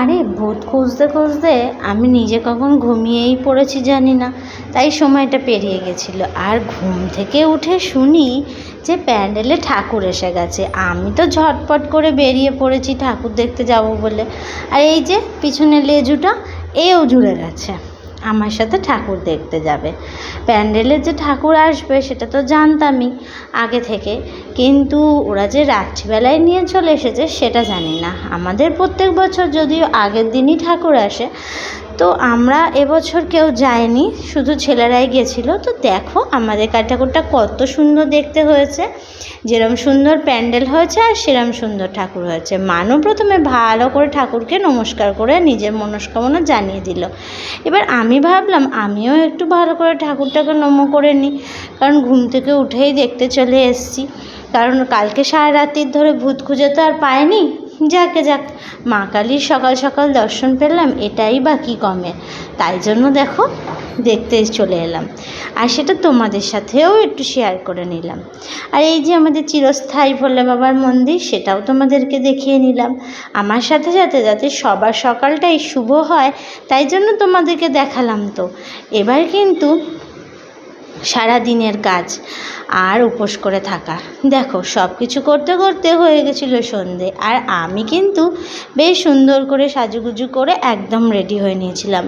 আরে ভূত খুঁজতে খুঁজতে আমি নিজে কখন ঘুমিয়েই পড়েছি জানি না। তাই সময়টা পেরিয়ে গেছিল। আর ঘুম থেকে উঠে শুনি যে প্যান্ডেলে ঠাকুর এসে গেছে। আমি তো ঝটপট করে বেরিয়ে পড়েছি ঠাকুর দেখতে যাব বলে। আর এই যে পিছনে লেজুটা, এও জুড়ে গেছে। আমার সাথে ঠাকুর দেখতে যাবে। প্যান্ডেলের যে ঠাকুর আসবে সেটা তো জানতামই আগে থেকে। কিন্তু ওরা যে রাত্রিবেলায় নিয়ে চলে এসেছে সেটা জানি না। আমাদের প্রত্যেক বছর যদিও আগের দিনই ঠাকুর আসে তো আমরা এবছর কেউ যায়নি, শুধু ছেলেরাই গেছিল। তো দেখো আমাদের কার ঠাকুরটা কত সুন্দর দেখতে হয়েছে। যেরম সুন্দর প্যান্ডেল হয়েছে আর সেরম সুন্দর ঠাকুর হয়েছে। মানু প্রথমে ভালো করে ঠাকুরকে নমস্কার করে নিজের মনস্কামনা জানিয়ে দিল। এবার আমি ভাবলাম, আমিও একটু ভালো করে ঠাকুরটাকে নম করে নিই। কারণ ঘুম থেকে উঠেই দেখতে চলে এসেছি। কারণ কালকে সারা রাত্রির ধরে ভূত খুঁজে তো আর পাইনি। যাকে, যাক, মা কালীর সকাল সকাল দর্শন পেলাম, এটাই বা কী কমে তাই জন্য দেখো, দেখতে চলে এলাম। আর সেটা তোমাদের সাথেও একটু শেয়ার করে নিলাম। আর এই যে আমাদের চিরস্থায়ী ভোলে বাবার মন্দির, সেটাও তোমাদেরকে দেখিয়ে নিলাম। আমার সাথে সাথে যাতে সবার সকালটাই শুভ হয়, তাই জন্য তোমাদেরকে দেখালাম তো। এবার কিন্তু সারা দিনের কাজ। আর উপোস করে থাকা। দেখো সব কিছু করতে করতে হয়ে গেছিল সন্ধে, আর আমি কিন্তু বেশ সুন্দর করে সাজুগুজু করে একদম রেডি হয়ে নিয়েছিলাম।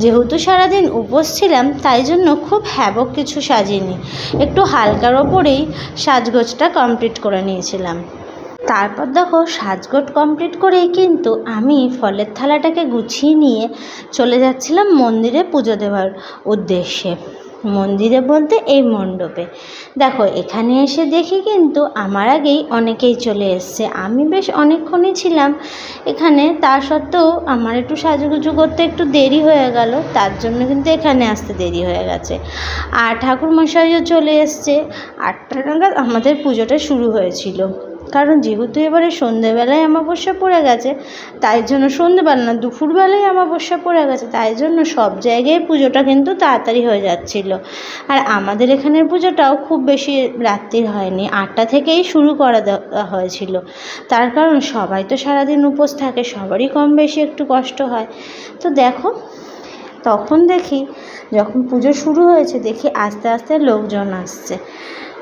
যেহেতু সারাদিন উপোস ছিলাম, তাই জন্য খুব হ্যাবক কিছু সাজিনি। একটু হালকার ওপরেই সাজগোজটা কমপ্লিট করে নিয়েছিলাম। তারপর দেখো, সাজগোজ কমপ্লিট করেই কিন্তু আমি ফলের থালাটাকে গুছিয়ে নিয়ে চলে যাচ্ছিলাম মন্দিরে পুজো দেওয়ার উদ্দেশ্যে। মন্দিরে বলতে এই মণ্ডপে। দেখো, এখানে এসে দেখি কিন্তু আমার আগেই অনেকেই চলে এসছে। আমি বেশ অনেকক্ষণই ছিলাম এখানে, তা সত্ত্বেও আমার একটু সাজুগুজু করতে একটু দেরি হয়ে গেল, তার জন্য কিন্তু এখানে আসতে দেরি হয়ে গেছে। আর ঠাকুর ঠাকুরমশাইও চলে এসছে। আটটা নাগাদ আমাদের পুজোটা শুরু হয়েছিল। কারণ যেহেতু এবারে সন্ধেবেলায় অমাবস্যা পড়ে গেছে, তাই জন্য সন্ধেবেলা না, দুপুরবেলায় অমাবস্যা পড়ে গেছে, তাই জন্য সব জায়গায় পুজোটা কিন্তু তাড়াতাড়ি হয়ে যাচ্ছিল। আর আমাদের এখানের পুজোটাও খুব বেশি রাত্রির হয়নি, আটটা থেকেই শুরু করা দেওয়া হয়েছিল। তার কারণ সবাই তো সারাদিন উপোস থাকে, সবারই কম বেশি একটু কষ্ট হয়। তো দেখো, তখন দেখি যখন পুজো শুরু হয়েছে, দেখি আস্তে আস্তে লোকজন আসছে।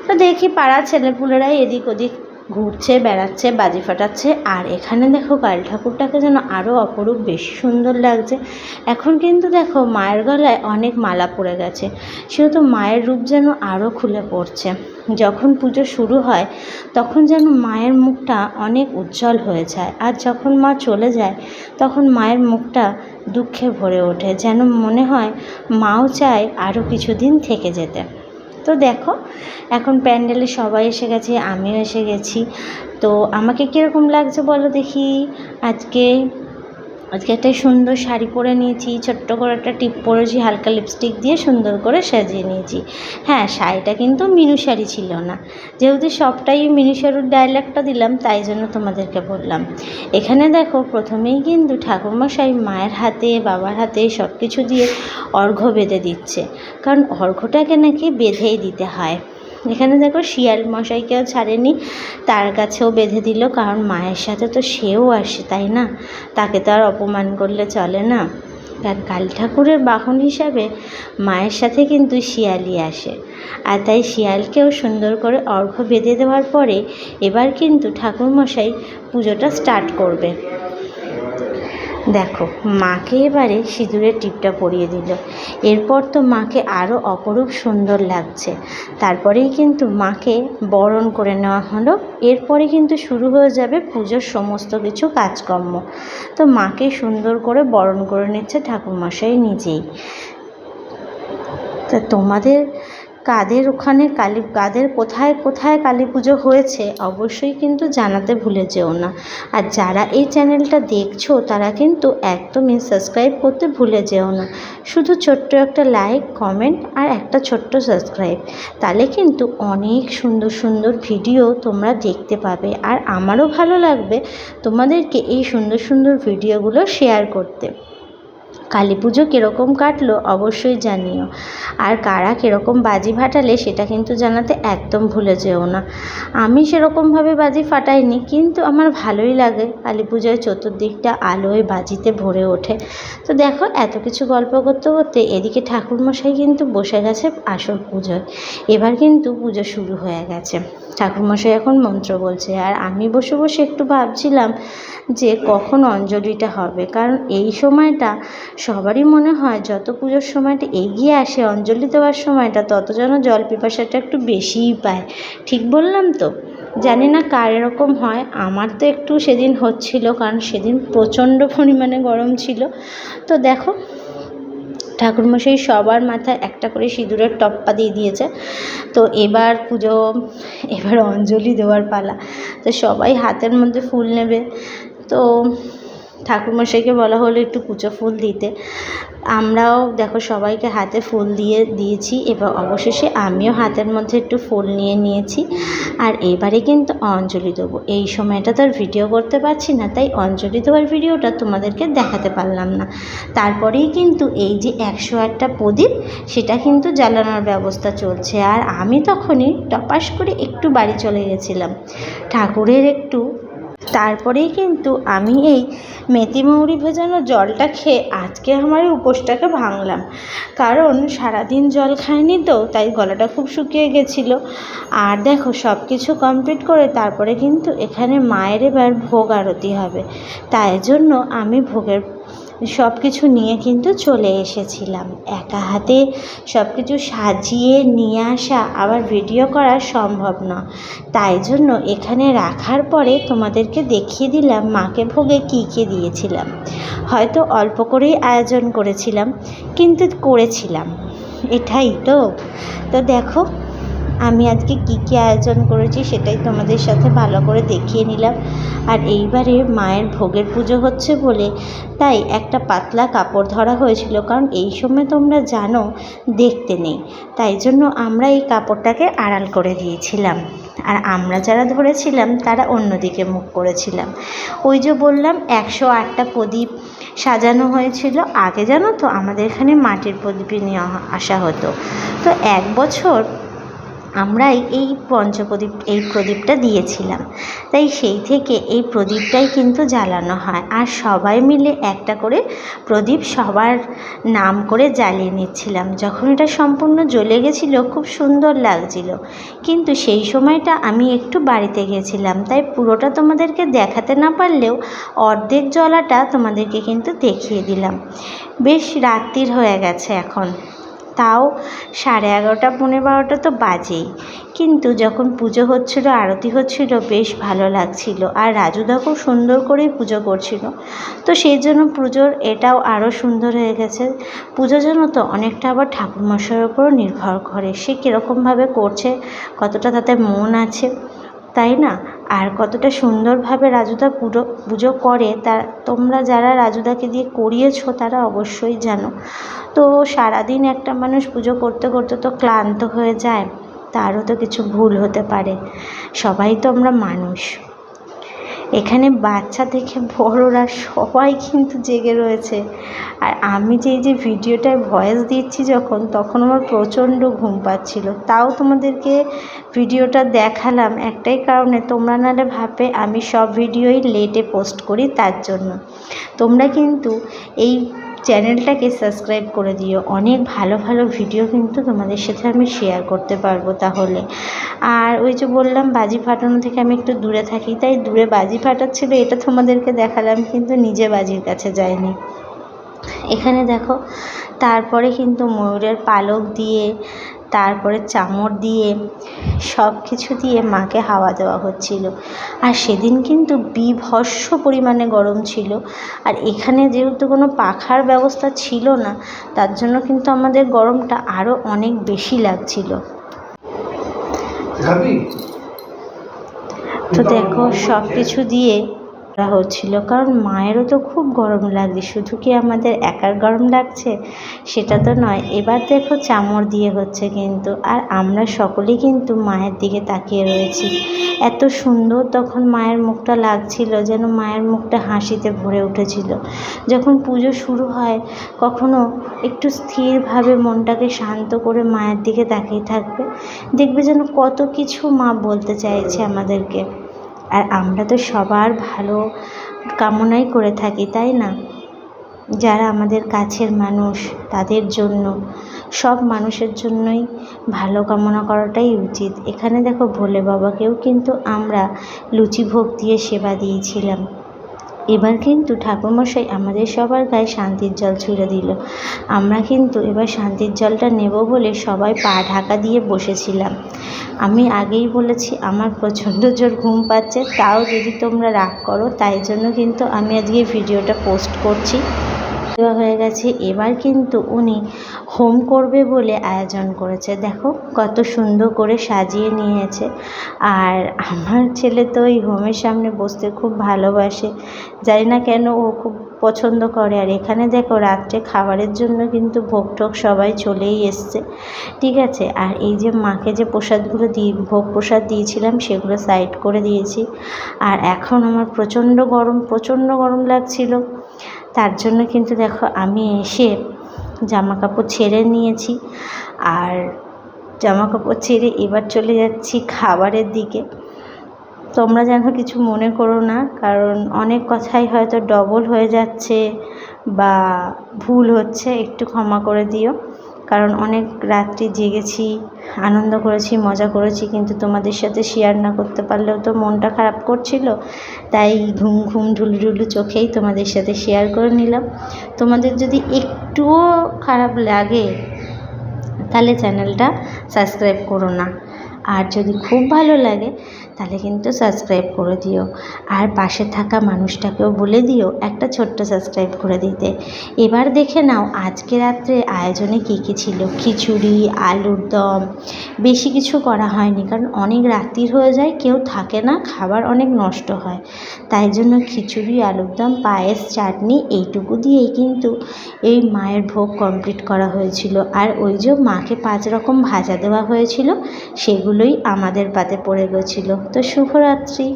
তো দেখি পাড়ার ছেলেপুলেরাই এদিক ওদিক ঘুরছে, বেড়াচ্ছে, বাজি ফাটাচ্ছে। আর এখানে দেখো কালী ঠাকুরটাকে যেন আরও অপরূপ, বেশি সুন্দর লাগছে। এখন কিন্তু দেখো মায়ের গলায় অনেক মালা পড়ে গেছে। সেহেতু মায়ের রূপ যেন আরও খুলে পড়ছে। যখন পুজো শুরু হয়, তখন যেন মায়ের মুখটা অনেক উজ্জ্বল হয়ে যায়। আর যখন মা চলে যায়, তখন মায়ের মুখটা দুঃখে ভরে ওঠে। যেন মনে হয় মাও চায় আরও কিছুদিন থেকে যেতে। তো দেখো, এখন প্যান্ডেলে সবাই এসে গেছে, আমিও এসে গেছি। তো আমাকে কীরকম লাগছে বলো দেখি? আজকে আজকে একটা সুন্দর শাড়ি পরে নিয়েছি, ছোট্ট করে একটা টিপ পরেছি, হালকা লিপস্টিক দিয়ে সুন্দর করে সাজিয়ে নিয়েছি। হ্যাঁ শাড়িটা কিন্তু মিনু শাড়ি ছিল না। যেহেতু সবটাই মিনু শাড়ির ডায়লগটা দিলাম, তাই জন্য তোমাদেরকে বললাম। এখানে দেখো, প্রথমেই কিন্তু ঠাকুরমশাই মায়ের হাতে, বাবার হাতে সব কিছু দিয়ে অর্ঘ্য বেঁধে দিচ্ছে। কারণ অর্ঘ্যটাকে নাকি বেঁধেই দিতে হয়। এখানে দেখো শিয়াল মশাইকেও ছাড়েনি, তার কাছেও বেঁধে দিল, কারণ মায়ের সাথে তো সেও আসে, তাই না? তাকে তো আর অপমান করলে চলে না। আর কালী ঠাকুরের বাহন হিসাবে মায়ের সাথে কিন্তু শিয়ালই আসে। আর তাই শিয়ালকেও সুন্দর করে অর্ঘ্য বেঁধে দেওয়ার পরে এবার কিন্তু ঠাকুরমশাই পুজোটা স্টার্ট করবে। দেখো, মাকে এবারে সিঁদুরের টিপটা পরিয়ে দিল। এরপর তো মাকে আরও অপরূপ সুন্দর লাগছে। তারপরেই কিন্তু মাকে বরণ করে নেওয়া হলো। এরপরে কিন্তু শুরু হয়ে যাবে পুজোর সমস্ত কিছু কাজকর্ম। তো মাকে সুন্দর করে বরণ করে নিচ্ছে ঠাকুরমশাই নিজেই। তা তোমাদের কাদের ওখানে কালী, কাদের কোথায় কোথায় কালী পুজো হয়েছে অবশ্যই কিন্তু জানাতে ভুলে যেও না। আর যারা এই চ্যানেলটা দেখছ, তারা কিন্তু একদমই সাবস্ক্রাইব করতে ভুলে যেও না। শুধু ছোট্ট একটা লাইক কমেন্ট আর একটা ছোট্ট সাবস্ক্রাইব তাহলে কিন্তু অনেক সুন্দর সুন্দর ভিডিও তোমরা দেখতে পাবে। আর আমারও ভালো লাগবে তোমাদেরকে এই সুন্দর সুন্দর ভিডিওগুলো শেয়ার করতে। কালী পুজো কীরকম কাটলো অবশ্যই জানিও। আর কারা কীরকম বাজি ফাটালে সেটা কিন্তু জানাতে একদম ভুলে যেও না। আমি সেরকমভাবে বাজি ফাটাইনি, কিন্তু আমার ভালোই লাগে। কালী পুজোয় চতুর্দিকটা আলোয় বাজিতে ভরে ওঠে। তো দেখো, এত কিছু গল্প করতে করতে এদিকে ঠাকুরমশাই কিন্তু বসে গেছে আসল পুজোয়। এবার কিন্তু পুজো শুরু হয়ে গেছে। ঠাকুরমশাই এখন মন্ত্র বলছে, আর আমি বসে বসে একটু ভাবছিলাম যে কখন অঞ্জলিটা হবে। কারণ এই সময়টা সবারই মনে হয় যত পুজোর সময়টা এগিয়ে আসে, অঞ্জলি দেওয়ার সময়টা, তত যেন জল পিপাসাটা একটু বেশিই পায়। ঠিক বললাম তো? জানি না কার এরকম হয়, আমার তো একটু সেদিন হচ্ছিল, কারণ সেদিন প্রচণ্ড পরিমাণে গরম ছিল। তো দেখো, ঠাকুরমশাই সবার মাথায় একটা করে সিঁদুরের টপ্পা দিয়ে দিয়েছে। তো এবার পুজো, এবার অঞ্জলি দেওয়ার পালা। তো সবাই হাতের মধ্যে ফুল নেবে। তো ঠাকুরমশাইকে বলা হলো একটু কুচো ফুল দিতে। আমরাও দেখো সবাইকে হাতে ফুল দিয়ে দিয়েছি, এবার অবশেষে আমিও হাতের মধ্যে একটু ফুল নিয়ে নিয়েছি। আর এবারে কিন্তু অঞ্জলি দেবো। এই সময়টা তো আর ভিডিও করতে পারছি না, তাই অঞ্জলি দেওয়ার ভিডিওটা তোমাদেরকে দেখাতে পারলাম না। তারপরেই কিন্তু এই যে একশো আটটা প্রদীপ, সেটা কিন্তু জ্বালানোর ব্যবস্থা চলছে। আর আমি তখনই টপাস করে একটু বাড়ি চলে গেছিলাম। ঠাকুরের একটু তারপরেই কিন্তু আমি এই মেথি মৌরি ভেজানো জলটা খেয়ে আজকে আমার এই উপোসটাকে ভাঙলাম। কারণ সারাদিন জল খাইনি তো, তাই গলাটা খুব শুকিয়ে গেছিল। আর দেখো সব কিছু কমপ্লিট করে তারপরে কিন্তু এখানে মায়ের এবার ভোগ আরতি হবে। তাই জন্য আমি ভোগের সব কিছু নিয়ে কিন্তু চলে এসেছিলাম। একা হাতে সব কিছু সাজিয়ে নিয়ে আসা আবার ভিডিও করা সম্ভব না। তাই জন্য এখানে রাখার পরে তোমাদেরকে দেখিয়ে দিলাম মাকে ভোগে কী কী দিয়েছিলাম। হয়তো অল্প করেই আয়োজন করেছিলাম, কিন্তু করেছিলাম। এটাই তো। তো দেখো আমি আজকে কী কী আয়োজন করেছি সেটাই তোমাদের সাথে ভালো করে দেখিয়ে নিলাম। আর এইবারে মায়ের ভোগের পুজো হচ্ছে বলে তাই একটা পাতলা কাপড় ধরা হয়েছিল, কারণ এই সময় তোমরা জানো দেখতে নেই। তাই জন্য আমরা এই কাপড়টাকে আড়াল করে দিয়েছিলাম। আর আমরা যারা ধরেছিলাম তারা অন্যদিকে মুখ করেছিলাম। ওই যে বললাম, একশো আটটা প্রদীপ সাজানো হয়েছিল। আগে জানো তো আমাদের এখানে মাটির প্রদীপই নিয়ে আসা হতো। তো এক বছর আমরাই এই পঞ্চপ্রদীপ, এই প্রদীপটা দিয়েছিলাম। তাই সেই থেকে এই প্রদীপটাই কিন্তু জ্বালানো হয়। আর সবাই মিলে একটা করে প্রদীপ সবার নাম করে জ্বালিয়ে নিচ্ছিলাম। যখন এটা সম্পূর্ণ জ্বলে গেছিল, খুব সুন্দর লাগছিল। কিন্তু সেই সময়টা আমি একটু বাড়িতে গেছিলাম। তাই পুরোটা তোমাদেরকে দেখাতে না পারলেও অর্ধেক জলাটা তোমাদেরকে কিন্তু দেখিয়ে দিলাম। বেশ রাত্রির হয়ে গেছে এখন। তাও সাড়ে এগারোটা, পৌনে বারোটা তো বাজেই। কিন্তু যখন পুজো হচ্ছিল, আরতি হচ্ছিল, বেশ ভালো লাগছিল। আর রাজুদা খুব সুন্দর করেই পুজো করছিল। তো সেই জন্য পুজোর এটাও আরও সুন্দর হয়ে গেছে। পুজো যেন তো অনেকটা আবার ঠাকুরমশাইয়ের ওপরও নির্ভর করে। সে কীরকমভাবে করছে, কতটা তাতে মন আছে। তাই না? আর কতটা সুন্দরভাবে রাজুদা পুজো পুজো করে, তা তোমরা যারা রাজুদাকে দিয়ে করিয়েছ, তারা অবশ্যই জানো। তো সারাদিন একটা মানুষ পুজো করতে করতে তো ক্লান্ত হয়ে যায়, তারও তো কিছু ভুল হতে পারে। সবাই তো আমরা মানুষ। এখানে বাচ্চা থেকে বড়রা সবাই কিন্তু জেগে রয়েছে। আর আমি যে এই যে ভিডিওটায় ভয়েস দিচ্ছি যখন, তখন আমার প্রচণ্ড ঘুম পাচ্ছিল। তাও তোমাদেরকে ভিডিওটা দেখালাম একটাই কারণে, তোমরা নাহলে ভাবে আমি সব ভিডিওই লেটে পোস্ট করি তার জন্য। তোমরা কিন্তু এই চ্যানেলটাকে সাবস্ক্রাইব করে দিও। অনেক ভালো ভালো ভিডিও কিন্তু তোমাদের সাথে আমি শেয়ার করতে পারব তাহলে। আর ওই যে বললাম, বাজি ফাটানো থেকে আমি একটু দূরে থাকি, তাই দূরে বাজি ফাটাচ্ছিল, এটা তোমাদেরকে দেখালাম, কিন্তু নিজে বাজির কাছে যায়নি। এখানে দেখো, তারপরে কিন্তু ময়ূরের পালক দিয়ে তারপরে চামর দিয়ে সব কিছু দিয়ে মাকে হাওয়া দেওয়া হচ্ছিল। আর সেদিন কিন্তু বীভৎস পরিমাণে গরম ছিল। আর এখানে যেহেতু কোনো পাখার ব্যবস্থা ছিল না তার জন্য কিন্তু আমাদের গরমটা আরও অনেক বেশি লাগছিল। তো দেখো সব কিছু দিয়ে করা হচ্ছিল। কারণ মায়েরও তো খুব গরম লাগছে, শুধু কি আমাদের একার গরম লাগছে? সেটা তো নয়, এবার দেখো চামড় দিয়ে হচ্ছে কিন্তু। আর আমরা সকলেই কিন্তু মায়ের দিকে তাকিয়ে রয়েছি। এত সুন্দর তখন মায়ের মুখটা লাগছিল, যেন মায়ের মুখটা হাসিতে ভরে উঠেছিল। যখন পুজো শুরু হয়, কখনো একটু স্থিরভাবে মনটাকে শান্ত করে মায়ের দিকে তাকিয়ে থাকবে। দেখবে যেন কত কিছু মা বলতে চাইছে আমাদেরকে। আর আমরা তো সবার ভালো কামনাই করে থাকি, তাই না? যারা আমাদের কাছের মানুষ, তাদের জন্য, সব মানুষের জন্যই ভালো কামনা করাটাই উচিত। এখানে দেখো ভোলে বাবাকেও কিন্তু আমরা লুচি ভোগ দিয়ে সেবা দিয়েছিলাম। এবার কিন্তু ঠাকুরমশাই আমাদের সবার গায়ে শান্তির জল ছুঁড়ে দিল। আমরা কিন্তু এবার শান্তির জলটা নেব বলে সবাই পা ঢাকা দিয়ে বসেছিলাম। আমি আগেই বলেছি, আমার প্রচণ্ড জোর ঘুম পাচ্ছে, তাও যদি তোমরা রাগ করো, তাই জন্য কিন্তু আমি আজকে ভিডিওটা পোস্ট করছি। দেওয়া হয়ে গেছে। এবার কিন্তু উনি হোম করবে বলে আয়োজন করেছে। দেখো কত সুন্দর করে সাজিয়ে নিয়েছে। আর আমার ছেলে তো ওই হোমের সামনে বসতে খুব ভালোবাসে। জানি না কেন ও খুব পছন্দ করে। আর এখানে দেখো রাত্রে খাবারের জন্য কিন্তু ভোগ টোগ সবাই চলেই এসছে। ঠিক আছে? আর এই যে মাকে যে প্রসাদগুলো দিয়ে, ভোগ প্রসাদ দিয়েছিলাম সেগুলো সাইড করে দিয়েছি। আর এখন আমার প্রচণ্ড গরম প্রচণ্ড গরম লাগছিল। তার জন্য কিন্তু দেখো আমি এসে জামা কাপড় ছেড়ে নিয়েছি। আর জামা কাপড় ছেড়ে এবার চলে যাচ্ছি খাবারের দিকে। তোমরা যেন কিছু মনে করো না, কারণ অনেক কথাই হয়তো ডবল হয়ে যাচ্ছে বা ভুল হচ্ছে, একটু ক্ষমা করে দিও। কারণ অনেক রাত্রি জেগেছি, আনন্দ করেছি, মজা করেছি, কিন্তু তোমাদের সাথে শেয়ার না করতে পারলেও তো মনটা খারাপ করছিল, তাই ঘুম ঘুম ঢুলু ঢুলু চোখেই তোমাদের সাথে শেয়ার করে নিলাম। তোমাদের যদি একটুও খারাপ লাগে, তাহলে চ্যানেলটা সাবস্ক্রাইব করো না। আর যদি খুব ভালো লাগে তাহলে কিন্তু সাবস্ক্রাইব করে দিও। আর পাশে থাকা মানুষটাকেও বলে দিও একটা ছোট্ট সাবস্ক্রাইব করে দিতে। এবার দেখে নাও আজকে রাত্রে আয়োজনে কী কী ছিল? খিচুড়ি, আলুর দম, বেশি কিছু করা হয়নি কারণ অনেক রাত্রির হয়ে যায়, কেউ থাকে না, খাবার অনেক নষ্ট হয়। তাই জন্য খিচুড়ি, আলুর দম, পায়েস, চাটনি এইটুকু দিয়েই কিন্তু এই মায়ের ভোগ কমপ্লিট করা হয়েছিল। আর ওই যে মাকে পাঁচ রকম ভাজা দেওয়া হয়েছিল, সেগুলোই আমাদের পাতে পড়ে গেছিল। তো শুভরাত্রি।